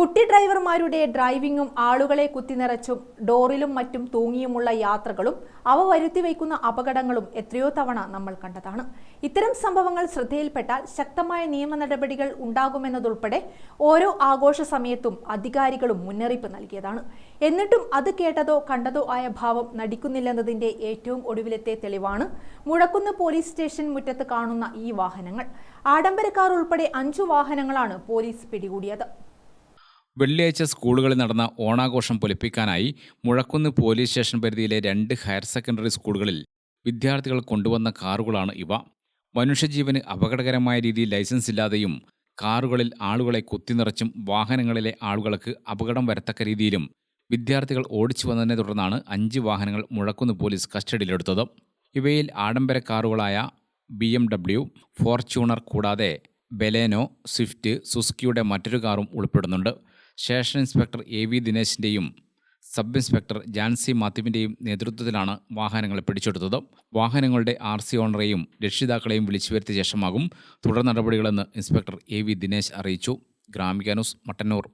കുട്ടി ഡ്രൈവർമാരുടെ ഡ്രൈവിംഗും ആളുകളെ കുത്തിനിറച്ചും ഡോറിലും മറ്റും തൂങ്ങിയുമുള്ള യാത്രകളും അവ വരുത്തി വയ്ക്കുന്ന അപകടങ്ങളും എത്രയോ തവണ നമ്മൾ കണ്ടതാണ്. ഇത്തരം സംഭവങ്ങൾ ശ്രദ്ധയിൽപ്പെട്ടാൽ ശക്തമായ നിയമ നടപടികൾ ഉണ്ടാകുമെന്നതുൾപ്പെടെ ഓരോ ആഘോഷ സമയത്തും അധികാരികളും മുന്നറിയിപ്പ് നൽകിയതാണ്. എന്നിട്ടും അത് കേട്ടതോ കണ്ടതോ ആയ ഭാവം നടിക്കുന്നില്ലെന്നതിന്റെ ഏറ്റവും ഒടുവിലത്തെ തെളിവാണ് മുഴക്കുന്ന് പോലീസ് സ്റ്റേഷൻ മുറ്റത്ത് കാണുന്ന ഈ വാഹനങ്ങൾ. ആഡംബരക്കാർ കാർ ഉൾപ്പെടെ അഞ്ചു വാഹനങ്ങളാണ് പോലീസ് പിടികൂടിയത്. വെള്ളിയാഴ്ച സ്കൂളുകളിൽ നടന്ന ഓണാഘോഷം പൊലിപ്പിക്കാനായി മുഴക്കുന്ന് പോലീസ് സ്റ്റേഷൻ പരിധിയിലെ രണ്ട് ഹയർ സെക്കൻഡറി സ്കൂളുകളിൽ വിദ്യാർത്ഥികൾ കൊണ്ടുവന്ന കാറുകളാണ് ഇവ. മനുഷ്യജീവന് അപകടകരമായ രീതിയിൽ ലൈസൻസ് ഇല്ലാതെയും കാറുകളിൽ ആളുകളെ കുത്തിനിറച്ചും വാഹനങ്ങളിലെ ആളുകൾക്ക് അപകടം വരത്തക്ക രീതിയിലും വിദ്യാർത്ഥികൾ ഓടിച്ചു വന്നതിനെ തുടർന്നാണ് അഞ്ച് വാഹനങ്ങൾ മുഴക്കുന്ന് പോലീസ് കസ്റ്റഡിയിലെടുത്തത്. ഇവയിൽ ആഡംബര കാറുകളായ ബി എം ഡബ്ല്യു ഫോർച്യൂണർ കൂടാതെ ബെലേനോ സ്വിഫ്റ്റ് സുസ്കിയുടെ മറ്റൊരു കാറും ഉൾപ്പെടുന്നുണ്ട്. സ്റ്റേഷൻ ഇൻസ്പെക്ടർ എ വി ദിനേശിന്റെയും സബ് ഇൻസ്പെക്ടർ ജാൻസി മാത്യുവിന്റെയും നേതൃത്വത്തിലാണ് വാഹനങ്ങളെ പിടിച്ചെടുത്തത്. വാഹനങ്ങളുടെ ആർ സി ഓണറേയും രക്ഷിതാക്കളെയും വിളിച്ചു വരുത്തിയ ശേഷമാകും തുടർ നടപടികളെന്ന് ഇൻസ്പെക്ടർ എ വി ദിനേശ് അറിയിച്ചു. ഗ്രാമിക ന്യൂസ് മട്ടന്നൂർ.